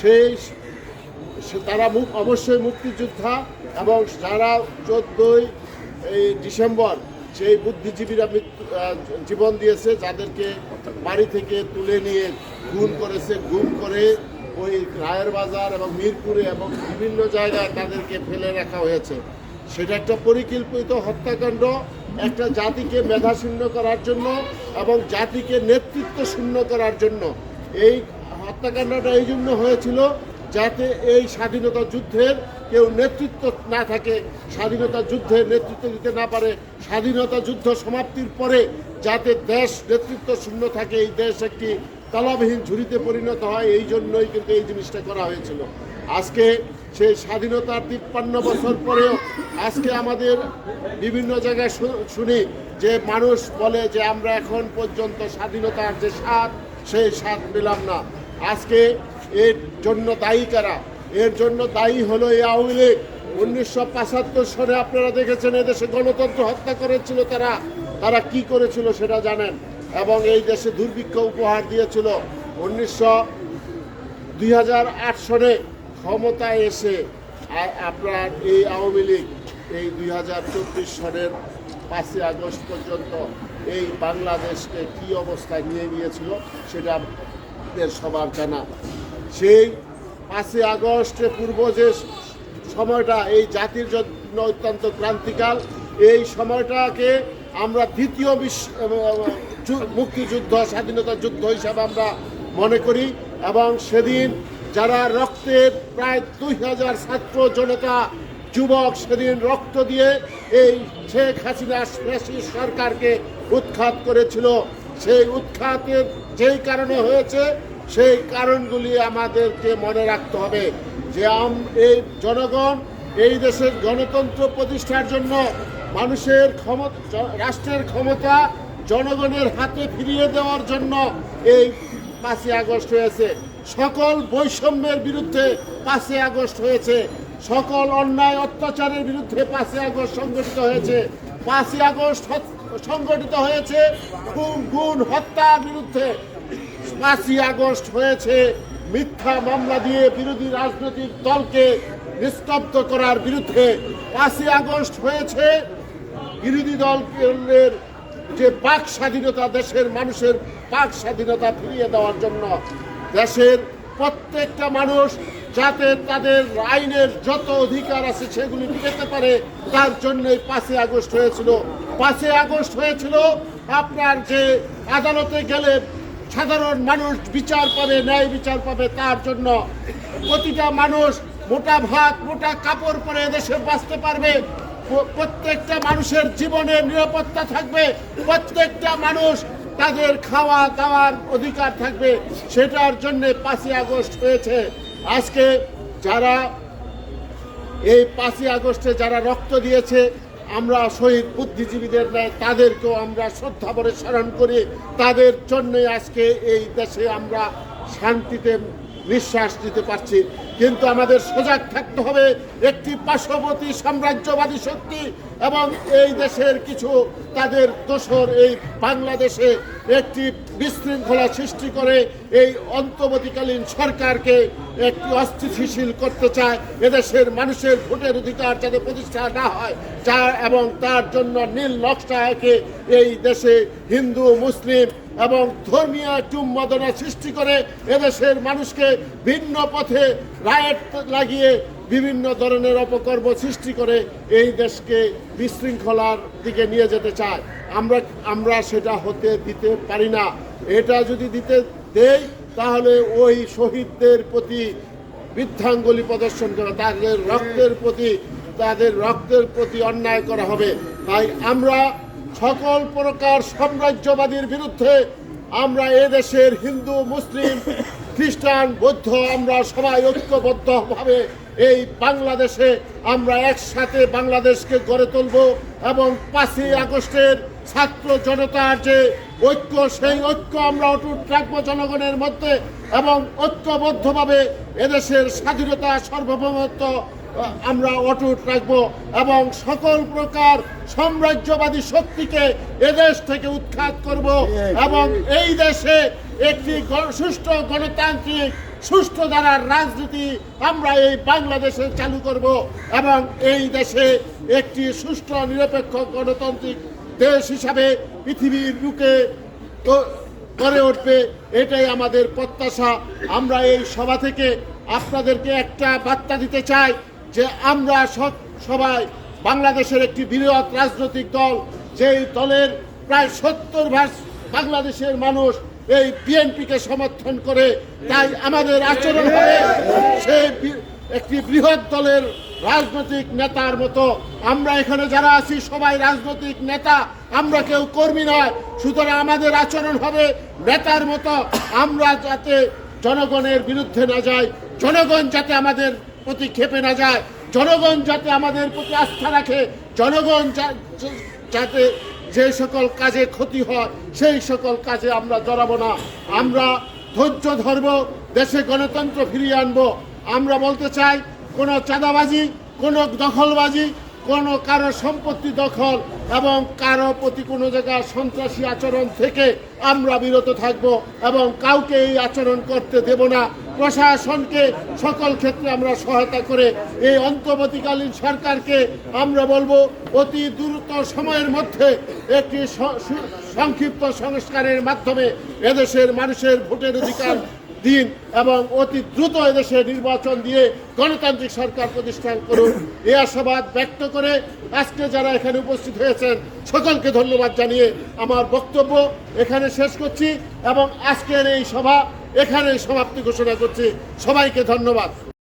সেই তারা মুখ অবশ্যই মুক্তিযোদ্ধা এবং যারা চোদ্দই, এই ডিসেম্বর সেই বুদ্ধিজীবীরা জীবন দিয়েছে, যাদেরকে বাড়ি থেকে তুলে নিয়ে খুন করেছে, গুম করে ওই রায়ের বাজার এবং মিরপুরে এবং বিভিন্ন জায়গায় তাদেরকে ফেলে রাখা হয়েছে। সেটা একটা পরিকল্পিত হত্যাকাণ্ড, একটা জাতিকে মেধাশূন্য করার জন্য এবং জাতিকে নেতৃত্ব শূন্য করার জন্য। এই হত্যাকাণ্ডটা এই জন্য হয়েছিল যাতে এই স্বাধীনতা যুদ্ধের কেউ নেতৃত্ব না থাকে, স্বাধীনতা যুদ্ধের নেতৃত্ব দিতে না পারে, স্বাধীনতা যুদ্ধ সমাপ্তির পরে যাতে দেশ নেতৃত্ব শূন্য থাকে, এই দেশ একটি তলাবিহীন ঝুড়িতে পরিণত হয়, এই জন্যই কিন্তু এই জিনিসটা করা হয়েছিল। আজকে সেই স্বাধীনতার তিপ্পান্ন বছর পরেও আজকে আমাদের বিভিন্ন জায়গায় শুনি যে মানুষ বলে যে আমরা এখন পর্যন্ত স্বাধীনতার যে স্বাদ, সেই স্বাদ পেলাম না। আজকে এর জন্য দায়ী কারা? এর জন্য দায়ী হলো এই আওয়ামী লীগ। উনিশশো পঁচাত্তর সনে আপনারা দেখেছেন এদেশে গণতন্ত্র হত্যা করেছিল তারা। তারা কি করেছিল সেটা জানেন। এবং এই দেশে দুর্ভিক্ষ উপহার দিয়েছিল। উনিশশো দুই সনে ক্ষমতায় এসে আপনার এই আওয়ামী লীগ এই দুই হাজার চব্বিশ সনের পাঁচই আগস্ট পর্যন্ত এই বাংলাদেশকে কি অবস্থায় নিয়ে গিয়েছিল সেটা আপনাদের সবার জানা সেই পাঁচই আগস্টে পূর্ব যে সময়টা, এই জাতির জন্য অত্যন্ত ক্রান্তিকাল, এই সময়টাকে আমরা দ্বিতীয় বিশ্ব মুক্তিযুদ্ধ, স্বাধীনতা যুদ্ধ হিসাবে আমরা মনে করি এবং সেদিন যারা রক্তের প্রায় দুই হাজার ছাত্র জনতা যুবক সেদিন রক্ত দিয়ে এই শেখ হাসিনা সরকারকে উৎখাত করেছিল। সেই উৎখাতের যেই কারণে হয়েছে, সেই কারণগুলি আমাদেরকে মনে রাখতে হবে যে এই জনগণ এই দেশের গণতন্ত্র প্রতিষ্ঠার জন্য মানুষের ক্ষমতা রাষ্ট্রের ক্ষমতা জনগণের হাতে ফিরিয়ে দেওয়ার জন্য এই পাঁচই আগস্ট হয়েছে। সকল বৈষম্যের বিরুদ্ধে পাঁচই আগস্ট হয়েছে। সকল অন্যায়, অত্যাচারের বিরুদ্ধে পাঁচই আগস্ট সংগঠিত হয়েছে। পাঁচই আগস্ট সংগঠিত হয়েছে, খুন, গুণ, হত্যার বিরুদ্ধে। পাঁচই আগস্ট হয়েছে, মিথ্যা মামলা দিয়ে বিরোধী রাজনৈতিক দলকে নিস্তব্ধ করার বিরুদ্ধে। পাঁচই আগস্ট হয়েছে, বিরোধী দলের যে বাক স্বাধীনতা দেশের মানুষের পাক স্বাধীনতা ফিরিয়ে দেওয়ার জন্য, দেশের প্রত্যেকটা মানুষ যাতে তাদের আইনের যত অধিকার আছে সেগুলি পেতে পারে, তার জন্যই পাঁচই আগস্ট হয়েছিল। পাঁচই আগস্ট হয়েছিল, আপনার যে আদালতে গেলে সাধারণ মানুষ বিচার পাবে, ন্যায় বিচার পাবে, তার জন্য প্রতিটা মানুষ মোটা ভাত, মোটা কাপড় পরে দেশে বাঁচতে পারবে। প্রত্যেকটা মানুষের জীবনে নিরাপত্তা থাকবে, প্রত্যেকটা মানুষ তাদের খাওয়া দাওয়ার অধিকার থাকবে, সেটার জন্য পাঁচই আগস্ট হয়েছে। আজকে যারা এই পাঁচই আগস্টে যারা রক্ত দিয়েছে আমরা শহীদ বুদ্ধিজীবীদের ন্যায় তাদেরকেও আমরা শ্রদ্ধা ভরে স্মরণ করি। তাদের জন্যই আজকে এই দেশে আমরা শান্তিতে নিঃশ্বাস নিতে পারছি। কিন্তু আমাদের সজাগ থাকতে হবে একটি পার্শ্ববর্তী সাম্রাজ্যবাদী শক্তি এবং এই দেশের কিছু তাদের দোসর এই বাংলাদেশে একটি বিশৃঙ্খলা সৃষ্টি করে এই অন্তর্বর্তীকালীন সরকারকে একটি অস্থিতিশীল করতে চায়, এদেশের মানুষের ভোটের অধিকার যাতে প্রতিষ্ঠা না হয়, যা এবং তার জন্য নীল নকশা এঁকে এই দেশে হিন্দু, মুসলিম এবং ধর্মীয় উন্মাদনা সৃষ্টি করে এদেশের মানুষকে ভিন্ন পথে রায়েট লাগিয়ে বিভিন্ন ধরনের অপকর্ম সৃষ্টি করে এই দেশকে বিশৃঙ্খলার দিকে নিয়ে যেতে চায়। আমরা আমরা সেটা হতে দিতে পারি না। এটা যদি দিতে দেই, তাহলে ওই শহীদদের প্রতি বৃদ্ধাঙ্গুলি প্রদর্শন করা, তাদের রক্তের প্রতি, তাদের রক্তের প্রতি অন্যায় করা হবে। তাই আমরা সকল প্রকার সাম্রাজ্যবাদীর বিরুদ্ধে আমরা এদেশের হিন্দু, মুসলিম, খ্রিস্টান, বৌদ্ধ, আমরা সবাই ঐক্যবদ্ধভাবে এই বাংলাদেশে আমরা একসাথে বাংলাদেশকে গড়ে তুলব এবং পাঁচই আগস্টের ছাত্র জনতার যে ঐক্য, সেই ঐক্য আমরা অটুট রাখব জনগণের মধ্যে এবং ঐক্যবদ্ধভাবে এদেশের স্বাধীনতা সার্বভৌমত্ব আমরা অটুট রাখব এবং সকল প্রকার সাম্রাজ্যবাদী শক্তিকে এদেশ থেকে উৎখাত করব এবং এই দেশে একটি সুষ্ঠু গণতান্ত্রিক, সুষ্ঠু ধারার রাজনীতি আমরা এই বাংলাদেশে চালু করব এবং এই দেশে একটি সুষ্ঠু নিরপেক্ষ গণতান্ত্রিক দেশ হিসাবে পৃথিবীর তো- গড়ে উঠবে, এটাই আমাদের প্রত্যাশা। আমরা এই সভা থেকে আপনাদেরকে একটা বার্তা দিতে চাই যে আমরা সব সবাই বাংলাদেশের একটি বৃহৎ রাজনৈতিক দল, যেই দলের প্রায় সত্তর ভাগ বাংলাদেশের মানুষ এই বিএনপিকে সমর্থন করে। তাই আমাদের আচরণ হবে সেই একটি বৃহৎ দলের রাজনৈতিক নেতার মতো। আমরা এখানে যারা আছি, সবাই রাজনৈতিক নেতা। আমরা কেউ কর্মী নয়। সুতরাং আমাদের আচরণ হবে নেতার মতো। আমরা যাতে জনগণের বিরুদ্ধে না যাই, জনগণ যাতে আমাদের প্রতি ক্ষেপে না যায়, জনগণ যাতে আমাদের প্রতি আস্থা রাখে, জনগণ যাতে যে সকল কাজে ক্ষতি হয়, সেই সকল কাজে আমরা জড়াবো না। আমরা ধৈর্য ধরব, দেশে গণতন্ত্র ফিরিয়ে আনব। আমরা বলতে চাই কোনো চাঁদাবাজি, কোনো দখলবাজি, কোনো কারও সম্পত্তি দখল এবং কারও প্রতি কোনো জায়গায় সন্ত্রাসী আচরণ থেকে আমরা বিরত থাকব এবং কাউকে এই আচরণ করতে দেব না। প্রশাসনকে সকল ক্ষেত্রে আমরা সহায়তা করে এই অন্তর্বর্তীকালীন সরকারকে আমরা বলব, অতি দ্রুত সময়ের মধ্যে একটি সংক্ষিপ্ত সংস্কারের মাধ্যমে এদেশের মানুষের ভোটের অধিকার দিন এবং অতি দ্রুত এদেশে নির্বাচন দিয়ে গণতান্ত্রিক সরকার প্রতিষ্ঠান করুন। এ আশাবাদ ব্যক্ত করে আজকে যারা এখানে উপস্থিত হয়েছেন, সকলকে ধন্যবাদ জানিয়ে আমার বক্তব্য এখানে শেষ করছি এবং আজকের এই সভা এখানে সমাপ্তি ঘোষণা করছি। সবাইকে ধন্যবাদ।